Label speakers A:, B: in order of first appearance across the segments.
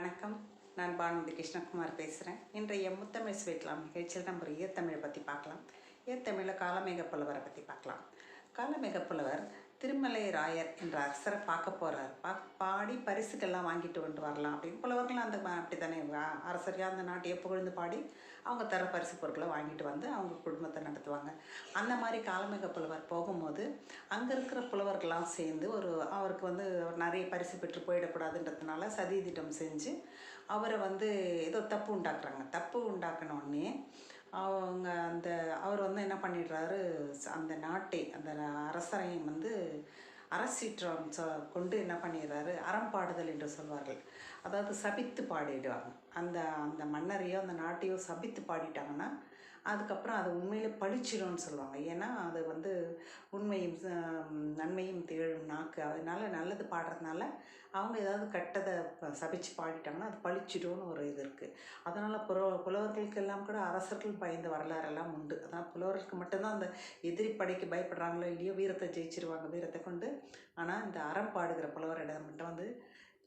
A: வணக்கம். நான் பானுமதி கிருஷ்ணகுமார் பேசுகிறேன் இன்றைய முத்தமிழ் ஸ்வீட்லாம் நிகழ்ச்சியில் நம்ம ஈர்த்தமிழை பற்றி பார்க்கலாம். ஈர்த்தமிழில் காலமேக புலவரை பற்றி பார்க்கலாம். காலமேக புலவர் திருமலை ராயர் என்ற அரசரை பார்க்க போகிறார் பா பாடி பரிசுக்கெல்லாம் வாங்கிட்டு கொண்டு வரலாம் அப்படின்னு புலவர்கள் அந்த அப்படி தானே அரசரையாக அந்த நாட்டையே புகழ்ந்து பாடி அவங்க தர பரிசு பொருட்களை வாங்கிட்டு வந்து அவங்க குடும்பத்தை நடத்துவாங்க. அந்த மாதிரி காலமேக புலவர் போகும்போது அங்கே இருக்கிற புலவர்கள்லாம் சேர்ந்து ஒரு அவருக்கு வந்து நிறைய பரிசு பெற்று போயிடக்கூடாதுன்றதுனால சதி திட்டம் செஞ்சு அவரை வந்து ஏதோ தப்பு உண்டாக்குறாங்க. தப்பு உண்டாக்கினோடனே அவங்க அந்த அவர் வந்து என்ன பண்ணிடுறாரு அந்த நாட்டை அந்த அரசரையும் வந்து அரசீற்றம் கொண்டு என்ன பண்ணிடுறாரு? அறம்பாடுதல் என்று சொல்வார்கள். அதாவது சபித்து பாடிடுவாங்க. அந்த அந்த மன்னரையோ அந்த நாட்டையோ சபித்து பாடிட்டாங்கன்னா அதுக்கப்புறம் அது உண்மையிலே பழிச்சிடும்னு சொல்லுவாங்க ஏன்னா அது வந்து உண்மையும் நன்மையும் திகழும் நாக்கு. அதனால நல்லது பாடுறதுனால அவங்க ஏதாவது கெட்டதை ப- சபிச்சு பாடிட்டாங்கன்னா அது பழிச்சிடும்னு ஒரு இது இருக்குது அதனால் புல புலவர்களுக்கெல்லாம் கூட அரசர்கள் பயந்த வரலாறெல்லாம் உண்டு. அதான் புலவர்களுக்கு மட்டும்தான் அந்த எதிரி படைக்கு பயப்படுறாங்களோ இல்லையோ வீரத்தை ஜெயிச்சிருவாங்க. வீரத்தை கொண்டு ஆனால் இந்த அறம் பாடுகிற புலவரிடம் மட்டும் வந்து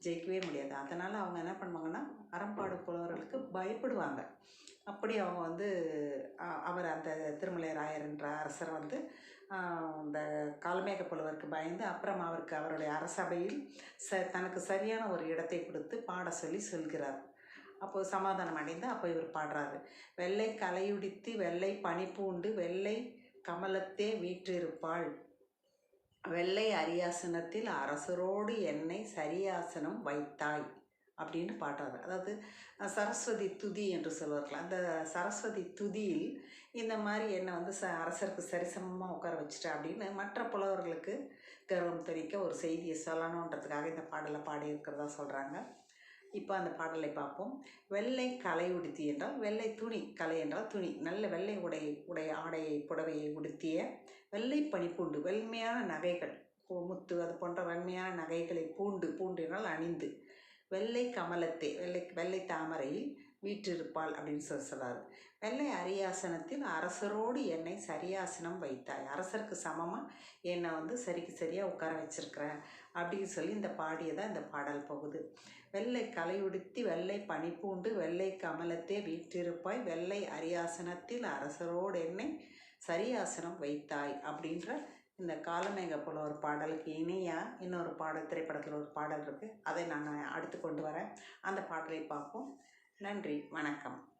A: ஜெயிக்கவே முடியாது. அதனால் அவங்க என்ன பண்ணுவாங்கன்னா அறம்பாடு புலவர்களுக்கு பயப்படுவாங்க. அப்படி அவங்க வந்து அவர் அந்த திருமலைராயர் என்ற அரசர் வந்து அந்த இந்த காலமேக புலவருக்கு பயந்து அப்புறம் அவருக்கு அவருடைய அரசபையில் ச தனக்கு சரியான ஒரு இடத்தை கொடுத்து பாட சொல்லி சொல்கிறார். அப்போது சமாதானம் அடைந்து அப்போ இவர் பாடுறாரு. வெள்ளை கலையுடித்து வெள்ளை பனிப்பூண்டு வெள்ளை கமலத்தே வீற்றிருப்பாள். வெள்ளை அரியாசனத்தில் அரசரோடு என்னை சரியாசனம் வைத்தாய் அப்படின்னு பாடுறாரு அதாவது சரஸ்வதி துதி என்று சொல்வார்கள். அந்த சரஸ்வதி துதியில் இந்த மாதிரி என்னை வந்து ச அரசருக்கு சரிசமமாக உட்கார வச்சுட்ட அப்படின்னு மற்ற புலவர்களுக்கு கர்வம் தெரிவிக்க ஒரு செய்தியை சொல்லணுன்றதுக்காக இந்த பாடலை பாடியிருக்கிறதா சொல்கிறாங்க இப்போ அந்த பாடலை பார்ப்போம். வெள்ளை கலை உடுத்தி என்றால் வெள்ளை துணி கலை என்றால் துணி. நல்ல வெள்ளை உடை உடை ஆடையை புடவையை உடுத்திய வெள்ளை பனிப்பூண்டு வெண்மையான நகைகள். முத்து அது போன்ற வெண்மையான நகைகளை பூண்டு பூண்டினால் அணிந்து. வெள்ளை கமலத்தை வெள்ளை வெள்ளை தாமரையில் வீற்றிருப்பாள் அப்படின்னு சொல்லி சொல்கிறார் வெள்ளை அரியாசனத்தில் அரசரோடு என்னை சரியாசனம் வைத்தாய். அரசருக்கு சமமாக என்னை வந்து சரிக்கு சரியாக உட்கார வச்சிருக்கிறேன் அப்படின்னு சொல்லி இந்த பாடியதான் இந்த பாடல் போகுது. வெள்ளை கலையுடுத்தி வெள்ளை பனிப்பூண்டு வெள்ளை கமலத்தே வீற்றிருப்பாய். வெள்ளை அரியாசனத்தில் அரசரோடு என்னை சரியாசனம் வைத்தாய் அப்படின்ற இந்த காலமேக போல ஒரு பாடலுக்கு இணையாக இன்னொரு பாடல் திரைப்படத்தில் ஒரு பாடல் இருக்குது அதை நான் அடுத்து கொண்டு வரேன். அந்த பாடலை பார்ப்போம். நன்றி. வணக்கம்.